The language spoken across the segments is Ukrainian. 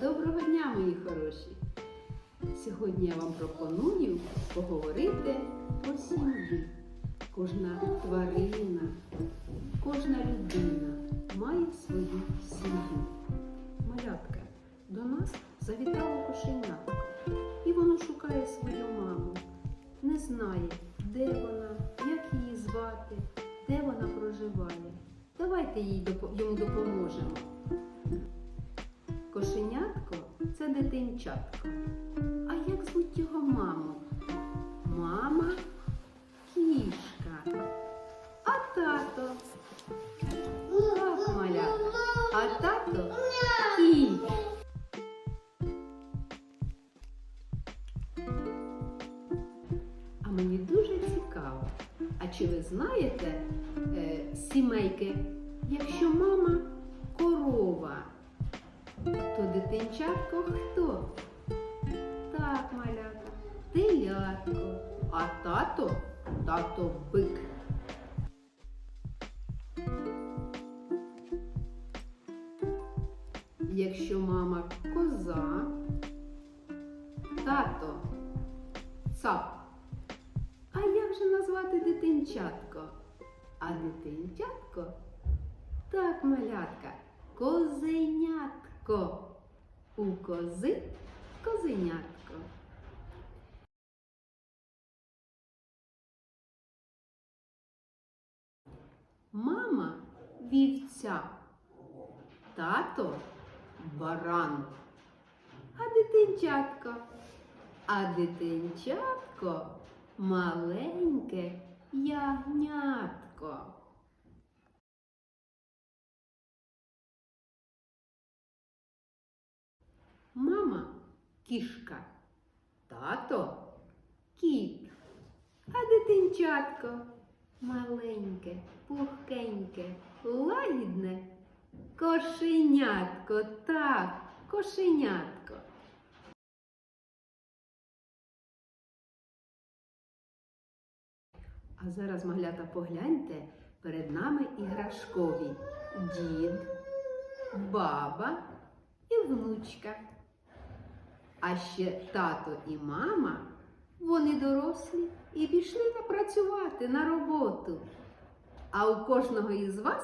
Доброго дня, мої хороші! Сьогодні я вам пропоную поговорити про сім'ю. Кожна тварина, кожна людина має свою сім'ю. Малятка, до нас завітало кошенятко, і воно шукає свою маму. Не знає, де вона, як її звати, де вона проживає. Давайте їй йому допоможемо. Це дитинчатко. А як звуть його маму? Мама кішка. А тато? Так, малята. А тато кіт. А мені дуже цікаво. А чи ви знаєте е, сімейки, якщо мама корова? То дитинчатко хто? Так, малята, телятко, а тато тато бик. Якщо мама коза, тато цап. А як же назвати дитинчатко? А дитинчатко так, малятка, козенятко. У кози козенятко. Мама вівця, тато баран. А дитинчатко, а дитинчатко маленьке ягнятко. Мама кішка, тато кіт, а дитинчатко маленьке, пухкеньке, лагідне кошенятко, так, кошенятко. А зараз, маглята, погляньте, перед нами іграшкові дід, баба і внучка. А ще тато і мама, вони дорослі і пішли працювати на роботу. А у кожного із вас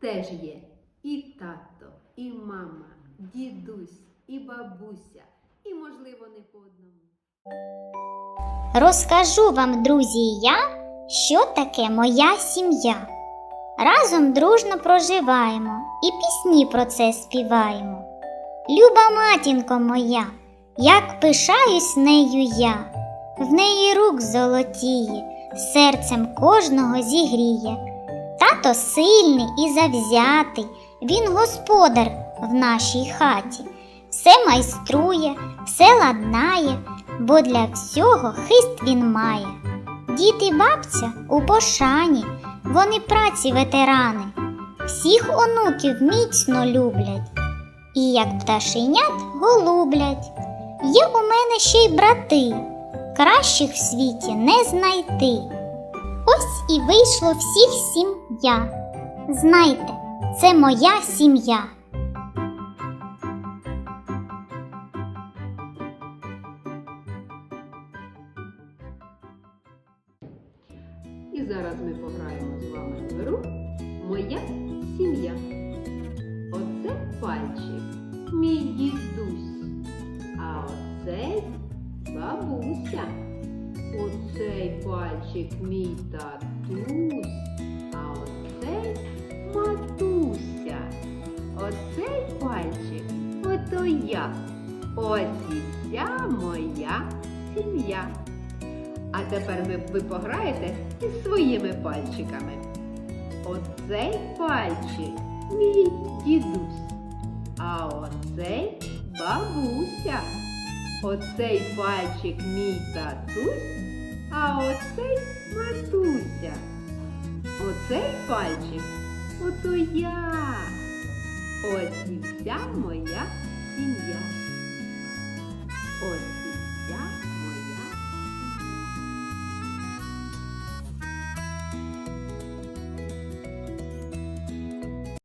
теж є і тато, і мама, дідусь, і бабуся, і, можливо, не по одному. Розкажу вам, друзі, я, що таке моя сім'я. Разом дружно проживаємо і пісні про це співаємо. Люба матінко моя, як пишаюсь нею я, в неї рук золотіє, серцем кожного зігріє. Тато сильний і завзятий, він господар в нашій хаті, все майструє, все ладнає, бо для всього хист він має. Дід і бабця у пошані, вони праці ветерани, всіх онуків міцно люблять, і як пташенят голублять. Є у мене ще й брати, кращих в світі не знайти. Ось і вийшло всіх сім я. Знайте, це моя сім'я. І зараз ми пограємо з вами в гру Моя сім'я. Оце пальчик, мій дідусь, Пальчик мій татусь, а оцей матуся. Оцей пальчик ото я. Ось і вся моя сім'я. А тепер ви, ви пограєте із своїми пальчиками. Оцей пальчик мій дідусь, а оцей бабуся. Оцей пальчик мій татусь, а оцей матуся. Оцей пальчик ото я. Ось і вся моя сім'я. Ось